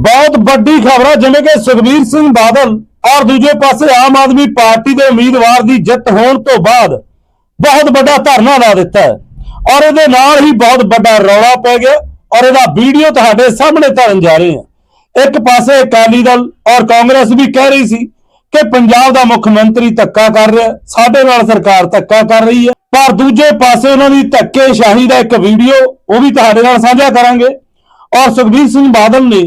ਬਹੁਤ ਵੱਡੀ ਖਬਰ ਹੈ ਜਿਵੇਂ ਕਿ ਸੁਖਬੀਰ ਸਿੰਘ ਬਾਦਲ ਔਰ ਦੂਜੇ ਪਾਸੇ ਆਮ ਆਦਮੀ ਪਾਰਟੀ ਦੇ ਉਮੀਦਵਾਰ ਦੀ ਜਿੱਤ ਹੋਣ ਤੋਂ ਬਾਅਦ ਬਹੁਤ ਵੱਡਾ ਧਰਨਾ ਲਾ ਦਿੱਤਾ ਹੈ। ਔਰ ਇਹਦੇ ਨਾਲ ਹੀ ਬਹੁਤ ਵੱਡਾ ਰੌਲਾ ਪੈ ਗਿਆ ਔਰ ਇਹਦਾ ਵੀਡੀਓ ਤੁਹਾਡੇ ਸਾਹਮਣੇ ਧਰਨ ਜਾ ਰਹੇ ਹਾਂ। ਇੱਕ ਪਾਸੇ ਅਕਾਲੀ ਦਲ ਔਰ ਕਾਂਗਰਸ ਵੀ ਕਹਿ ਰਹੀ ਸੀ ਕਿ ਪੰਜਾਬ ਦਾ ਮੁੱਖ ਮੰਤਰੀ ਧੱਕਾ ਕਰ ਰਿਹਾ, ਸਾਡੇ ਨਾਲ ਸਰਕਾਰ ਧੱਕਾ ਕਰ ਰਹੀ ਹੈ। ਪਰ ਦੂਜੇ ਪਾਸੇ ਉਹਨਾਂ ਦੀ ਧੱਕੇਸ਼ਾਹੀ ਦਾ ਇੱਕ ਵੀਡੀਓ ਉਹ ਵੀ ਤੁਹਾਡੇ ਨਾਲ ਸਾਂਝਾ ਕਰਾਂਗੇ। ਔਰ ਸੁਖਬੀਰ ਸਿੰਘ ਬਾਦਲ ਨੇ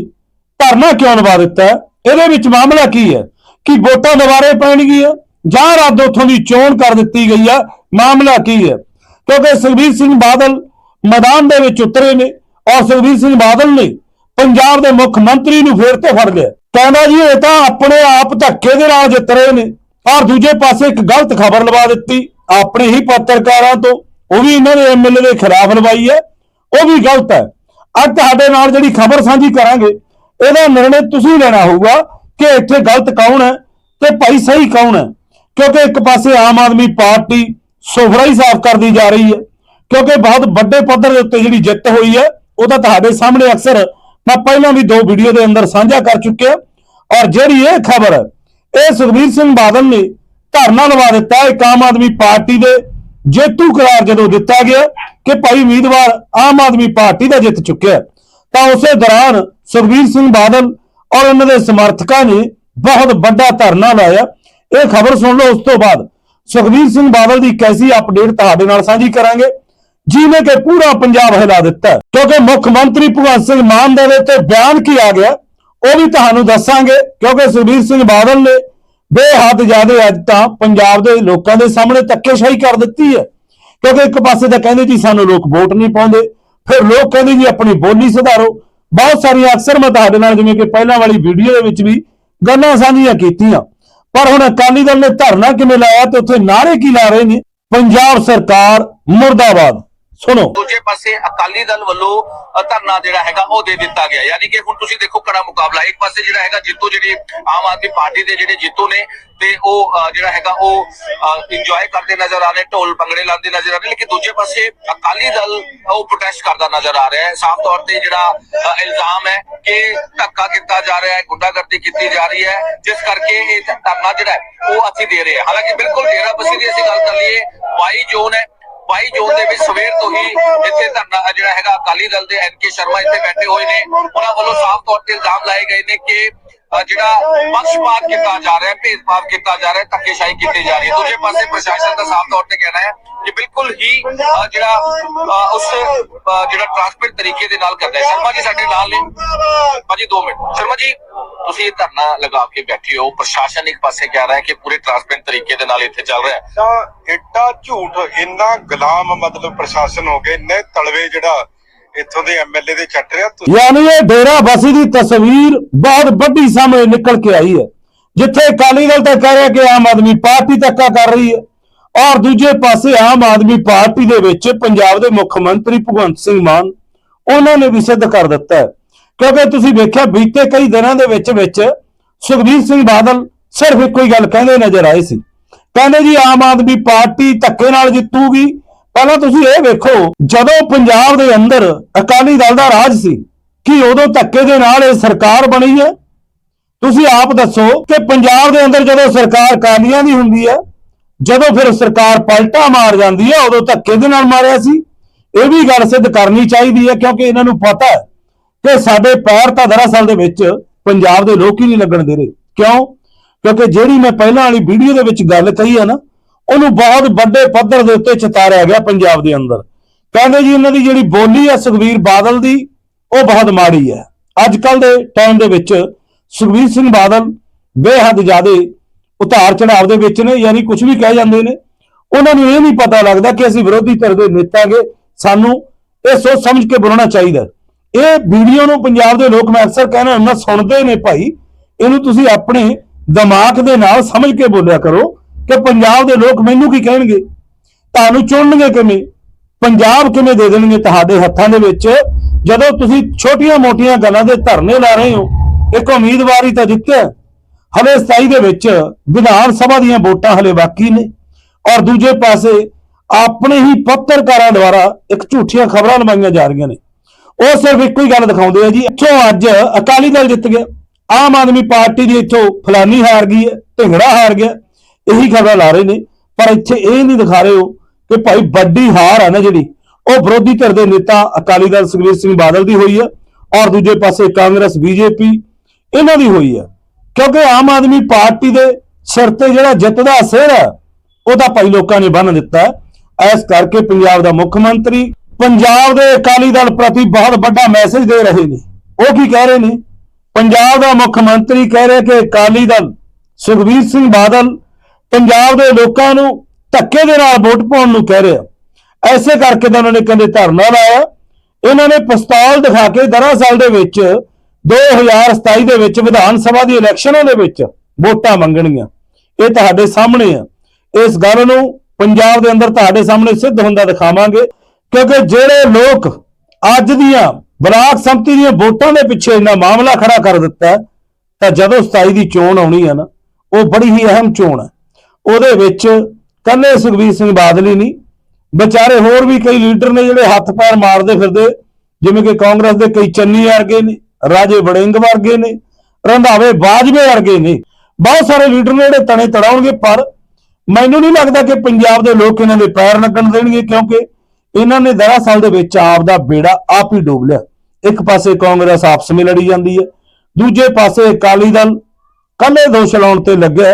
ਧਰਨਾ ਕਿਉਂ ਲਵਾ ਦਿੱਤਾ ਹੈ? ਇਹਦੇ ਵਿੱਚ ਮਾਮਲਾ ਕੀ ਹੈ? ਕਿ ਵੋਟਾਂ ਦੁਬਾਰੇ ਪੈਣਗੀਆਂ? ਜਾਂ ਰੱਦ ਉੱਥੋਂ ਦੀ ਚੋਣ ਕਰ ਦਿੱਤੀ ਗਈ ਆ ਮਾਮਲਾ ਕੀ ਹੈ? ਕਿਉਂਕਿ ਸੁਖਬੀਰ ਸਿੰਘ ਬਾਦਲ ਮੈਦਾਨ ਦੇ ਵਿੱਚ ਉਤਰੇ ਨੇ ਔਰ ਸੁਖਬੀਰ ਸਿੰਘ ਬਾਦਲ ਨੇ ਪੰਜਾਬ ਦੇ ਮੁੱਖ ਮੰਤਰੀ ਨੂੰ ਫੇਰ ਤੋਂ ਫੜ ਲਿਆ। ਕਹਿੰਦਾ ਜੀ, ਇਹ ਤਾਂ ਆਪਣੇ ਆਪ ਧੱਕੇ ਦੇ ਨਾਲ ਜਿੱਤ ਰਹੇ ਨੇ ਔਰ ਦੂਜੇ ਪਾਸੇ ਇੱਕ ਗਲਤ ਖਬਰ ਲਵਾ ਦਿੱਤੀ। ਆਪਣੇ ਹੀ ਪੱਤਰਕਾਰਾਂ ਤੋਂ ਉਹ ਵੀ ਇਹਨਾਂ ਦੇ ਐਮਐਲਏ ਦੇ ਖਿਲਾਫ ਲਵਾਈ ਹੈ। ਉਹ ਵੀ ਗਲਤ ਹੈ। ਅੱਜ ਤੁਹਾਡੇ ਨਾਲ ਜਿਹੜੀ ਖਬਰ ਸਾਂਝੀ ਕਰਾਂਗੇ ਇਹਦਾ ਨਿਰਣੇ ਤੁਸੀਂ ਲੈਣਾ ਹੋਊਗਾ ਕਿ ਇੱਥੇ ਗਲਤ ਕੌਣ ਹੈ ਤੇ ਭਾਈ ਸਹੀ ਕੌਣ ਹੈ। ਕਿਉਂਕਿ ਇੱਕ ਪਾਸੇ ਆਮ ਆਦਮੀ ਪਾਰਟੀ ਸੁਫਰਾ ਹੀ ਸਾਫ਼ ਕਰਦੀ ਜਾ ਰਹੀ ਹੈ। ਕਿਉਂਕਿ ਬਹੁਤ ਵੱਡੇ ਪੱਧਰ ਦੇ ਉੱਤੇ ਜਿਹੜੀ ਜਿੱਤ ਹੋਈ ਹੈ ਉਹ ਤਾਂ ਤੁਹਾਡੇ ਸਾਹਮਣੇ ਅਕਸਰ ਮੈਂ ਪਹਿਲਾਂ ਵੀ ਦੋ ਵੀਡੀਓ ਦੇ ਅੰਦਰ ਸਾਂਝਾ ਕਰ ਚੁੱਕਿਆ। ਔਰ ਜਿਹੜੀ ਇਹ ਖਬਰ, ਇਹ ਸੁਖਬੀਰ ਸਿੰਘ ਬਾਦਲ ਨੇ ਧਰਨਾ ਲਵਾ ਦਿੱਤਾ ਇੱਕ ਆਮ ਆਦਮੀ ਪਾਰਟੀ ਦੇ ਜੇਤੂ ਕਰਾਰ ਜਦੋਂ ਦਿੱਤਾ ਗਿਆ ਕਿ ਭਾਈ ਉਮੀਦਵਾਰ ਆਮ ਆਦਮੀ ਪਾਰਟੀ ਦਾ ਜਿੱਤ ਚੁੱਕਿਆ ਤਾਂ ਉਸੇ ਦੌਰਾਨ ਸੁਖਬੀਰ ਸਿੰਘ ਬਾਦਲ ਔਰ ਉਹਨਾਂ ਦੇ ਸਮਰਥਕਾਂ ਨੇ ਬਹੁਤ ਵੱਡਾ ਧਰਨਾ ਲਾਇਆ। ਇਹ ਖਬਰ ਸੁਣ ਲਓ ਉਸ ਤੋਂ ਬਾਅਦ। ਸੁਖਬੀਰ ਸਿੰਘ ਬਾਦਲ ਦੀ ਕੈਸੀ ਅਪਡੇਟ ਤੁਹਾਡੇ ਨਾਲ ਸਾਂਝੀ ਕਰਾਂਗੇ। ਜਿਹਨੇ ਕਿ ਪੂਰਾ ਪੰਜਾਬ ਹਿਲਾ ਦਿੱਤਾ ਕਿਉਂਕਿ ਮੁੱਖ ਮੰਤਰੀ ਭਗਵੰਤ ਸਿੰਘ ਮਾਨ ਦੇ ਵਿੱਚ ਬਿਆਨ ਕੀ ਆ ਗਿਆ, ਉਹ ਵੀ ਤੁਹਾਨੂੰ ਦੱਸਾਂਗੇ। ਕਿਉਂਕਿ ਸੁਖਬੀਰ ਸਿੰਘ ਬਾਦਲ ਨੇ ਬੇਹੱਦ ਜ਼ਿਆਦਾ ਅੱਜ ਤਾਂ ਪੰਜਾਬ ਦੇ ਲੋਕਾਂ ਦੇ ਸਾਹਮਣੇ ਧੱਕੇਸ਼ਾਹੀ ਕਰ ਦਿੱਤੀ ਹੈ। ਕਿਉਂਕਿ ਇੱਕ ਪਾਸੇ ਤਾਂ ਕਹਿੰਦੇ ਜੀ ਸਾਨੂੰ ਲੋਕ ਵੋਟ ਨਹੀਂ ਪਾਉਂਦੇ, ਫਿਰ ਲੋਕ ਕਹਿੰਦੇ ਜੀ ਆਪਣੀ ਬੋਲੀ ਸੁਧਾਰੋ। ਬਹੁਤ ਸਾਰੀਆਂ ਅਕਸਰ ਮੈਂ ਤੁਹਾਡੇ ਨਾਲ ਜਿਵੇਂ ਕਿ ਪਹਿਲਾਂ ਵਾਲੀ ਵੀਡੀਓ ਦੇ ਵਿੱਚ ਵੀ ਗੱਲਾਂ ਸਾਂਝੀਆਂ ਕੀਤੀਆਂ। ਪਰ ਹੁਣ ਅਕਾਲੀ ਦਲ ਨੇ ਧਰਨਾ ਕਿਵੇਂ ਲਾਇਆ ਤੇ ਉੱਥੇ ਨਾਅਰੇ ਕੀ ਲਾ ਰਹੇ ਨੇ? ਪੰਜਾਬ ਸਰਕਾਰ ਮੁਰਦਾਬਾਦ। ਸੁਣੋ। ਦੂਜੇ ਪਾਸੇ ਅਕਾਲੀ ਦਲ ਵੱਲੋਂ ਧਰਨਾ ਜਿਹੜਾ ਹੈਗਾ ਉਹ ਦੇ ਦਿੱਤਾ ਗਿਆ। ਯਾਨੀ ਕਿ ਹੁਣ ਤੁਸੀਂ ਦੇਖੋ ਕੜਾ ਮੁਕਾਬਲਾ। ਇੱਕ ਪਾਸੇ ਜਿਹੜਾ ਹੈਗਾ ਜੀਤੂ ਜਿਹੜੀ ਆਮ ਆਦਮੀ ਪਾਰਟੀ ਦੇ ਜਿਹੜੇ ਜੀਤੂ ਨੇ ਤੇ ਉਹ ਜਿਹੜਾ ਹੈਗਾ ਉਹ ਇੰਜੋਏ ਕਰਦੇ ਨਜ਼ਰ ਆ ਰਹੇ, ਢੋਲ ਭੰਗੜੇ ਲਾਉਂਦੇ ਨਜ਼ਰ ਆ ਰਹੇ, ਲੇਕਿਨ ਦੂਜੇ ਪਾਸੇ ਅਕਾਲੀ ਦਲ ਉਹ ਪ੍ਰੋਟੈਸਟ ਕਰਦਾ ਨਜ਼ਰ ਆ ਰਿਹਾ ਹੈ। ਸਾਫ਼ ਤੌਰ ਤੇ ਜਿਹੜਾ ਇਲਜ਼ਾਮ ਹੈ ਕਿ ਧੱਕਾ ਕੀਤਾ ਜਾ ਰਿਹਾ ਹੈ, ਗੁੰਡਾਗਰਦੀ ਕੀਤੀ ਜਾ ਰਹੀ ਹੈ, ਜਿਸ ਕਰਕੇ ਇਹ ਧਰਨਾ ਜਿਹੜਾ ਹੈ ਉਹ ਅਸੀਂ ਦੇ ਰਹੇ ਹਾਂ। ਹਾਲਾਂਕਿ ਬਿਲਕੁਲ ਡੇਰਾ ਬਸੀ ਦੀ ਅਸੀਂ ਗੱਲ ਕਰ ਲਈਏ। 22 ਜੂਨ ਹੈ 22 ਜੂਨ ਦੇ ਵਿੱਚ ਸਵੇਰ ਤੋਂ ਹੀ ਇੱਥੇ ਧਰਨਾ ਜਿਹੜਾ ਹੈਗਾ ਅਕਾਲੀ ਦਲ ਦੇ ਐਨ ਕੇ ਸ਼ਰਮਾ ਇੱਥੇ ਬੈਠੇ ਹੋਏ ਨੇ। ਉਹਨਾਂ ਵੱਲੋਂ ਸਾਫ਼ ਤੌਰ ਤੇ ਇਲਜ਼ਾਮ ਲਾਏ ਗਏ ਨੇ ਕਿ ਜਿਹੜਾ ਪੱਖਪਾਤ ਕੀਤਾ ਜਾ ਰਿਹਾ ਹੈ ਭੇਦਭਾਵ ਕੀਤਾ ਜਾ ਰਿਹਾ ਹੈ ਧੱਕੇਸ਼ਾਹੀ ਕੀਤੀ ਜਾ ਰਹੀ ਹੈ। ਦੂਜੇ ਪਾਸੇ ਪ੍ਰਸ਼ਾਸਨ ਦਾ ਸਾਫ਼ ਤੌਰ ਤੇ ਕਹਿਣਾ ਹੈ ਕਿ ਬਿਲਕੁਲ ਹੀ ਜਿਹੜਾ ਉਸ ਜਿਹੜਾ ਟ੍ਰਾਂਸਪੇਰੈਂਟ ਤਰੀਕੇ ਦੇ ਨਾਲ ਕਰਦਾ ਹੈ। ਸ਼ਰਮਾ ਜੀ ਸਾਡੇ ਨਾਲ ਨੇ। ਭਾਜੀ 2 ਮਿੰਟ। ਸ਼ਰਮਾ ਜੀ, ਤੁਸੀਂ ਇਹ ਧਰਨਾ ਲਗਾ ਕੇ ਬੈਠੇ ਹੋ। ਪ੍ਰਸ਼ਾਸਨ ਇੱਕ ਪਾਸੇ ਕਹਿ ਰਿਹਾ ਹੈ ਕਿ ਪੂਰੇ ਟ੍ਰਾਂਸਪੇਰੈਂਟ ਤਰੀਕੇ ਦੇ ਨਾਲ ਇੱਥੇ ਚੱਲ ਰਿਹਾ ਹੈ। ਤਾਂ ਏਡਾ ਝੂਠ, ਇੰਨਾ ਗੁਲਾਮ ਮਤਲਬ ਪ੍ਰਸ਼ਾਸਨ ਹੋ ਗਏ। ਇੰਨੇ ਤਲਵੇ ਜਿਹੜਾ ਇੱਥੋਂ ਦੇ ਐਮਐਲਏ ਦੇ ਚੱਟ ਰਿਹਾ ਤੁਸੀਂ ਯਾਨੀ ਇਹ ਡੇਰਾ ਬਸੀ ਦੀ ਤਸਵੀਰ ਬਹੁਤ ਵੱਡੀ ਸਾਹਮਣੇ ਨਿਕਲ ਕੇ ਆਈ ਹੈ। ਜਿੱਥੇ ਅਕਾਲੀ ਦਲ ਤਾਂ ਕਹਿ ਰਿਹਾ ਕਿ ਆਮ ਆਦਮੀ ਪਾਰਟੀ ਧੱਕਾ ਕਰ ਰਹੀ ਹੈ ਔਰ ਦੂਜੇ ਪਾਸੇ ਆਮ ਆਦਮੀ ਪਾਰਟੀ ਦੇ ਵਿੱਚ ਪੰਜਾਬ ਦੇ ਮੁੱਖ ਮੰਤਰੀ ਭਗਵੰਤ ਸਿੰਘ ਮਾਨ, ਉਹਨਾਂ ਨੇ ਵੀ ਸਿੱਧ ਕਰ ਦਿੱਤਾ ਹੈ। ਕਿਉਂਕਿ ਤੁਸੀਂ ਵੇਖਿਆ ਬੀਤੇ ਕਈ ਦਿਨਾਂ ਦੇ ਵਿੱਚ ਵਿੱਚ ਸੁਖਬੀਰ ਸਿੰਘ ਬਾਦਲ ਸਿਰਫ ਇੱਕੋ ਹੀ ਗੱਲ ਕਹਿੰਦੇ ਨਜ਼ਰ ਆਏ ਸੀ। ਕਹਿੰਦੇ ਜੀ ਆਮ ਆਦਮੀ ਪਾਰਟੀ ਧੱਕੇ ਨਾਲ ਜਿੱਤੂਗੀ ਪਹਿਲਾਂ ਤੁਸੀਂ ਇਹ ਵੇਖੋ, ਜਦੋਂ ਪੰਜਾਬ ਦੇ ਅੰਦਰ ਅਕਾਲੀ ਦਲ ਦਾ ਰਾਜ ਸੀ, ਕਿ ਉਦੋਂ ਧੱਕੇ ਦੇ ਨਾਲ ਇਹ ਸਰਕਾਰ ਬਣੀ ਹੈ? ਤੁਸੀਂ ਆਪ ਦੱਸੋ ਕਿ ਪੰਜਾਬ ਦੇ ਅੰਦਰ ਜਦੋਂ ਸਰਕਾਰ ਕਾਲੀਆਂ ਦੀ ਹੁੰਦੀ ਹੈ, ਜਦੋਂ ਫਿਰ ਸਰਕਾਰ ਪਲਟਾ ਮਾਰ ਜਾਂਦੀ ਹੈ, ਉਦੋਂ ਧੱਕੇ ਦੇ ਨਾਲ ਮਾਰਿਆ ਸੀ। ਇਹ ਵੀ ਗੱਲ ਸਿੱਧ ਕਰਨੀ ਚਾਹੀਦੀ ਹੈ, ਕਿਉਂਕਿ ਇਹਨਾਂ ਨੂੰ ਪਤਾ ਹੈ ਕਿ ਸਾਡੇ ਪੈਰ ਤਾਂ ਦਰਅਸਲ ਦੇ ਵਿੱਚ ਪੰਜਾਬ ਦੇ ਲੋਕ ਹੀ ਨਹੀਂ ਲੱਗਣ ਦੇ ਰਹੇ। ਕਿਉਂ? ਕਿਉਂਕਿ ਜਿਹੜੀ ਮੈਂ ਪਹਿਲਾਂ ਵਾਲੀ ਵੀਡੀਓ ਦੇ ਵਿੱਚ ਗੱਲ ਕਹੀ ਹੈ ਨਾ ਉਹਨੂੰ ਬਹੁਤ ਵੱਡੇ ਪੱਧਰ ਦੇ ਉੱਤੇ ਚਿਤਾਰਿਆ ਗਿਆ ਪੰਜਾਬ ਦੇ ਅੰਦਰ। ਕਹਿੰਦੇ ਜੀ ਇਹਨਾਂ ਦੀ ਜਿਹੜੀ ਬੋਲੀ ਹੈ ਸੁਖਵੀਰ ਬਾਦਲ ਦੀ, ਉਹ ਬਹੁਤ ਮਾੜੀ ਹੈ ਅੱਜ ਕੱਲ ਦੇ ਟਾਈਮ ਦੇ ਵਿੱਚ ਸੁਖਵੀਰ ਸਿੰਘ ਬਾਦਲ ਬੇਹੱਦ ਜ਼ਿਆਦੇ ਉਤਾਰ ਚੜਾਵ ਦੇ ਵਿੱਚ ਨੇ, ਯਾਨੀ ਕੁਝ ਵੀ ਕਹਿ ਜਾਂਦੇ ਨੇ। ਉਹਨਾਂ ਨੂੰ ਇਹ ਨਹੀਂ ਪਤਾ ਲੱਗਦਾ ਕਿ ਅਸੀਂ ਵਿਰੋਧੀ ਧਿਰ ਦੇ ਨੇਤਾਗੇ ਸਾਨੂੰ ਇਹ ਸੋਚ ਸਮਝ ਕੇ ਬੋਲਣਾ ਚਾਹੀਦਾ। ਇਹ ਵੀਡੀਓ ਨੂੰ ਪੰਜਾਬ ਦੇ ਲੋਕ ਮੈਂ ਅਕਸਰ ਕਹਿਣਾ ਹੁੰਦਾ ਸੁਣਦੇ ਨੇ ਭਾਈ। ਇਹਨੂੰ ਤੁਸੀਂ ਆਪਣੇ ਦਿਮਾਗ ਦੇ ਨਾਲ ਸਮਝ ਕੇ ਬੋਲਿਆ ਕਰੋ। ਕਿ ਪੰਜਾਬ ਦੇ ਲੋਕ ਮੈਨੂੰ ਕੀ ਕਹਿਣਗੇ? ਤੁਹਾਨੂੰ ਚੁਣਨਗੇ ਕਿਵੇਂ? ਪੰਜਾਬ ਕਿਵੇਂ ਦੇ ਦੇਣਗੇ ਤੁਹਾਡੇ ਹੱਥਾਂ ਦੇ ਵਿੱਚ? ਜਦੋਂ ਤੁਸੀਂ ਛੋਟੀਆਂ-ਮੋਟੀਆਂ ਗੱਲਾਂ ਦੇ ਧਰਨੇ ਲਾ ਰਹੇ ਹੋ, ਇੱਕ ਉਮੀਦਵਾਰੀ ਤਾਂ ਜਿੱਤਿਆ। ਹਲੇ 27 ਦੇ ਵਿੱਚ ਵਿਧਾਨ ਸਭਾ ਦੀਆਂ ਵੋਟਾਂ ਹਲੇ ਬਾਕੀ ਨੇ। ਔਰ ਦੂਜੇ ਪਾਸੇ ਆਪਣੇ ਹੀ ਪੱਤਰਕਾਰਾਂ ਦੁਆਰਾ ਇੱਕ ਝੂਠੀਆਂ ਖਬਰਾਂ ਲਵਾਈਆਂ ਜਾ ਰਹੀਆਂ ਨੇ। ਉਹ ਸਿਰਫ ਇੱਕੋ ਹੀ ਗੱਲ ਦਿਖਾਉਂਦੇ ਆ ਜੀ, ਇੱਥੋਂ ਅੱਜ ਅਕਾਲੀ ਦਲ ਜਿੱਤ ਗਿਆ। ਆਮ ਆਦਮੀ ਪਾਰਟੀ ਦੀ ਇੱਥੋਂ ਫਲਾਨੀ ਹਾਰ ਗਈ ਹੈ, ਢਿੰਗੜਾ ਹਾਰ ਗਿਆ। ਇਹੀ ਖਬਰਾਂ ਲਾ ਰਹੇ ਨੇ। ਪਰ ਇੱਥੇ ਇਹ ਨਹੀਂ ਦਿਖਾ ਰਹੇ ਹੋ ਕਿ ਭਾਈ ਵੱਡੀ ਹਾਰ ਆ ਨਾ ਜਿਹੜੀ, ਉਹ ਵਿਰੋਧੀ ਧਿਰ ਦੇ ਨੇਤਾ ਅਕਾਲੀ ਦਲ ਸੁਖਬੀਰ ਸਿੰਘ ਬਾਦਲ ਦੀ ਹੋਈ ਹੈ ਔਰ ਦੂਜੇ ਪਾਸੇ ਕਾਂਗਰਸ, ਬੀਜੇਪੀ, ਇਹਨਾਂ ਦੀ ਹੋਈ ਹੈ ਕਿਉਂਕਿ ਆਮ ਆਦਮੀ ਪਾਰਟੀ ਦੇ ਸਿਰ ਤੇ ਜਿਹੜਾ ਜਿੱਤ ਦਾ ਸਿਰ ਹੈ ਉਹਦਾ ਭਾਈ ਲੋਕਾਂ ਨੇ ਬੰਨ ਦਿੱਤਾ। ਹੈ। ਇਸ ਕਰਕੇ ਪੰਜਾਬ ਦਾ ਮੁੱਖ ਮੰਤਰੀ ਪੰਜਾਬ ਦੇ ਅਕਾਲੀ ਦਲ ਪ੍ਰਤੀ ਬਹੁਤ ਵੱਡਾ ਮੈਸੇਜ ਦੇ ਰਹੇ ਨੇ। ਉਹ ਕੀ ਕਹਿ ਰਹੇ ਨੇ? ਪੰਜਾਬ ਦਾ ਮੁੱਖ ਮੰਤਰੀ ਕਹਿ ਰਿਹਾ ਕਿ ਅਕਾਲੀ ਦਲ ਸੁਖਬੀਰ ਸਿੰਘ ਬਾਦਲ ਪੰਜਾਬ ਦੇ ਲੋਕਾਂ ਨੂੰ ਧੱਕੇ ਦੇ ਨਾਲ ਵੋਟ ਪਾਉਣ ਨੂੰ ਕਹਿ ਰਿਹਾ। ਐਸੇ ਕਰਕੇ ਤਾਂ ਉਹਨਾਂ ਨੇ ਕਹਿੰਦੇ ਧਰਨਾ ਲਾਇਆ। ਇਹਨਾਂ ਨੇ ਪਸਤੌਲ ਦਿਖਾ ਕੇ ਦਰਅਸਲ ਦੇ ਵਿੱਚ 2027 ਦੇ ਵਿੱਚ ਵਿਧਾਨ ਸਭਾ ਦੀ ਇਲੈਕਸ਼ਨਾਂ ਦੇ ਵਿੱਚ ਵੋਟਾਂ ਮੰਗਣੀਆਂ ਇਹ ਤੁਹਾਡੇ ਸਾਹਮਣੇ ਆ। ਇਸ ਗੱਲ ਨੂੰ ਪੰਜਾਬ ਦੇ ਅੰਦਰ ਤੁਹਾਡੇ ਸਾਹਮਣੇ ਸਿੱਧ ਹੁੰਦਾ ਦਿਖਾਵਾਂਗੇ, ਕਿਉਂਕਿ ਜਿਹੜੇ ਲੋਕ ਅੱਜ ਦੀਆਂ ਬਲਾਕ ਸੰਮਤੀ ਦੀਆਂ ਵੋਟਾਂ ਦੇ ਪਿੱਛੇ ਇਹਨਾਂ ਮਾਮਲਾ ਖੜਾ ਕਰ ਦਿੱਤਾ ਤਾਂ ਜਦੋਂ 27 ਦੀ ਚੋਣ ਆਉਣੀ ਹੈ ਨਾ, ਉਹ ਬੜੀ ਹੀ ਅਹਿਮ ਚੋਣ ਹੈ। ਉਹਦੇ ਵਿੱਚ ਕੱਲੇ ਸੁਖਬੀਰ ਸਿੰਘ ਬਾਦਲ ਹੀ ਨਹੀਂ, ਵਿਚਾਰੇ ਹੋਰ ਵੀ ਕਈ ਲੀਡਰ ਨੇ ਜਿਹੜੇ ਹੱਥ ਪੈਰ ਮਾਰਦੇ ਫਿਰਦੇ, ਜਿਵੇਂ ਕਿ ਕਾਂਗਰਸ ਦੇ ਕਈ ਚੰਨੀ ਵਰਗੇ ਨੇ, ਰਾਜੇ ਵੜਿੰਗ ਵਰਗੇ ਨੇ, ਰੰਧਾਵੇ ਬਾਜਵੇ ਵਰਗੇ ਨੇ। ਬਹੁਤ ਸਾਰੇ ਲੀਡਰ ਨੇ ਜਿਹੜੇ ਤਣੇ ਤੜਾਉਣਗੇ, ਪਰ ਮੈਨੂੰ ਨਹੀਂ ਲੱਗਦਾ ਕਿ ਪੰਜਾਬ ਦੇ ਲੋਕ ਇਹਨਾਂ ਦੇ ਪੈਰ ਲੱਗਣ ਦੇਣਗੇ, ਕਿਉਂਕਿ ਇਹਨਾਂ ਨੇ ਦਰਅਸਲ ਦੇ ਵਿੱਚ ਆਪ ਦਾ ਬੇੜਾ ਆਪ ਹੀ ਡੋਬ ਲਿਆ। ਇੱਕ ਪਾਸੇ ਕਾਂਗਰਸ ਆਪਸ ਵਿੱਚ ਲੜੀ ਜਾਂਦੀ ਹੈ, ਦੂਜੇ ਪਾਸੇ ਅਕਾਲੀ ਦਲ ਕੱਲੇ ਦੋਸ਼ ਲਾਉਣ ਤੇ ਲੱਗਿਆ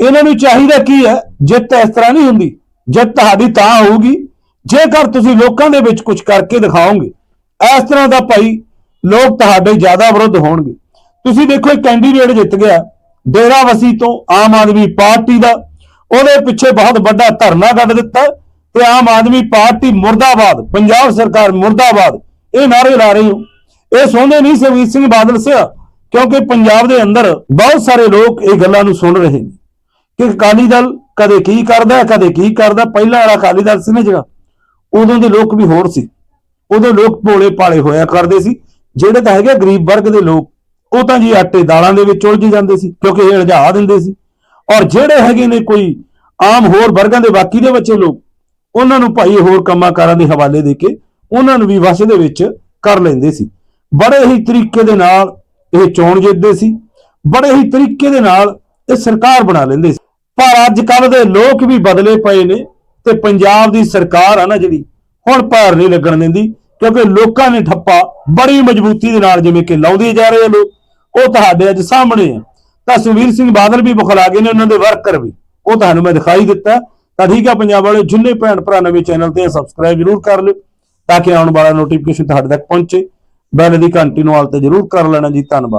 ਇਹਨਾਂ ਨੂੰ ਚਾਹੀਦਾ ਕੀ ਹੈ? ਜਿੱਤ ਇਸ ਤਰ੍ਹਾਂ ਨਹੀਂ ਹੁੰਦੀ। ਜਿੱਤ ਤੁਹਾਡੀ ਤਾਂ ਹੋਊਗੀ। ਜੇਕਰ ਤੁਸੀਂ ਲੋਕਾਂ ਦੇ ਵਿੱਚ ਕੁਝ ਕਰਕੇ ਦਿਖਾਓਗੇ, ਇਸ ਤਰ੍ਹਾਂ ਦਾ ਭਾਈ ਲੋਕ ਤੁਹਾਡੇ ਜ਼ਿਆਦਾ ਵਿਰੁੱਧ ਹੋਣਗੇ। ਤੁਸੀਂ ਦੇਖੋ, ਇੱਕ ਕੈਂਡੀਡੇਟ ਜਿੱਤ ਗਿਆ। ਡੇਰਾਵਸੀ ਤੋਂ ਆਮ ਆਦਮੀ ਪਾਰਟੀ ਦਾ। ਉਹਦੇ ਪਿੱਛੇ ਬਹੁਤ ਵੱਡਾ ਧਰਨਾ ਕੱਢ ਦਿੱਤਾ ਤੇ ਆਮ ਆਦਮੀ ਪਾਰਟੀ ਮੁਰਦਾਬਾਦ, ਪੰਜਾਬ ਸਰਕਾਰ ਮੁਰਦਾਬਾਦ, ਇਹ ਨਾਰੇ ਲਾ ਰਹੀ ਹੋ। ਇਹ ਸੁਣਦੇ ਨਹੀਂ ਸੁਖਬੀਰ ਸਿੰਘ ਬਾਦਲ ਸਿਆ, ਕਿਉਂਕਿ ਪੰਜਾਬ ਦੇ ਅੰਦਰ ਬਹੁਤ ਸਾਰੇ ਲੋਕ ਇਹ ਗੱਲਾਂ ਨੂੰ ਸੁਣ ਰਹੇ ਨੇ। ਕਿ ਅਕਾਲੀ ਦਲ ਕਦੇ ਕੀ ਕਰਦਾ, ਕਦੇ ਕੀ ਕਰਦਾ, ਪਹਿਲਾਂ ਵਾਲਾ ਅਕਾਲੀ ਦਲ ਸੀ ਨਾ ਜਿਹੜਾ, ਉਦੋਂ ਦੇ ਲੋਕ ਵੀ ਹੋਰ ਸੀ। ਉਦੋਂ ਲੋਕ ਭੋਲੇ ਪਾਲੇ ਹੋਇਆ ਕਰਦੇ ਸੀ। ਜਿਹੜੇ ਤਾਂ ਹੈਗੇ ਗਰੀਬ ਵਰਗ ਦੇ ਲੋਕ, ਉਹ ਤਾਂ ਜੀ ਆਟੇ ਦਾਲਾਂ ਦੇ ਵਿੱਚ ਉਲਝ ਜਾਂਦੇ ਸੀ, ਕਿਉਂਕਿ ਇਹ ਰਜਾ ਦਿੰਦੇ ਸੀ। ਔਰ ਜਿਹੜੇ ਹੈਗੇ ਨੇ ਕੋਈ ਆਮ ਹੋਰ ਵਰਗਾਂ ਦੇ ਬਾਕੀ ਦੇ ਬੱਚੇ ਲੋਕ, ਉਹਨਾਂ ਨੂੰ ਭਾਈ ਹੋਰ ਕੰਮਾਂ ਕਾਰਾਂ ਦੇ ਹਵਾਲੇ ਦੇ ਕੇ ਉਹਨਾਂ ਨੂੰ ਵੀ ਵਸ ਦੇ ਵਿੱਚ ਕਰ ਲੈਂਦੇ ਸੀ। ਬੜੇ ਹੀ ਤਰੀਕੇ ਦੇ ਨਾਲ ਇਹ ਚੋਣ ਜਿੱਤਦੇ ਸੀ। ਬੜੇ ਹੀ ਤਰੀਕੇ ਦੇ ਨਾਲ ਇਹ ਸਰਕਾਰ ਬਣਾ ਲੈਂਦੇ ਸੀ। ਪਰ ਅੱਜ ਕੱਲ ਦੇ ਲੋਕ ਵੀ ਬਦਲੇ ਪਏ ਨੇ ਤੇ ਪੰਜਾਬ ਦੀ ਸਰਕਾਰ ਆ ਨਾ ਜਿਹੜੀ, ਹੁਣ ਭਾਰ ਨਹੀਂ ਲੱਗਣ ਦਿੰਦੀ, ਕਿਉਂਕਿ ਲੋਕਾਂ ਨੇ ਠੱਪਾ ਬੜੀ ਮਜ਼ਬੂਤੀ ਦੇ ਨਾਲ ਜਿਵੇਂ ਕਿ ਲਾਉਂਦੇ ਜਾ ਰਹੇ ਆ ਲੋਕ, ਉਹ ਤੁਹਾਡੇ ਅੱਜ ਸਾਹਮਣੇ ਆ। ਤਾਂ ਸੁਖਬੀਰ ਸਿੰਘ ਬਾਦਲ ਵੀ ਬੁਖਲਾ ਗਏ ਨੇ, ਉਹਨਾਂ ਦੇ ਵਰਕਰ ਵੀ। ਉਹ ਤੁਹਾਨੂੰ ਮੈਂ ਦਿਖਾਈ ਦਿੱਤਾ। ਤਾਂ ਠੀਕ ਆ ਪੰਜਾਬ ਵਾਲੇ, ਜਿੰਨੇ ਭੈਣ ਭਰਾ ਨਵੇਂ ਚੈਨਲ ਤੇ ਸਬਸਕ੍ਰਾਈਬ ਜ਼ਰੂਰ ਕਰ ਲਿਓ, ਤਾਂ ਕਿ ਆਉਣ ਵਾਲਾ ਨੋਟੀਫਿਕੇਸ਼ਨ ਤੁਹਾਡੇ ਤੱਕ ਪਹੁੰਚੇ। ਬੈਲ ਦੀ ਘੰਟੀ ਨੂੰ ਆਲ ਤੇ ਜ਼ਰੂਰ ਕਰ ਲੈਣਾ ਜੀ, ਧੰਨਵਾਦ।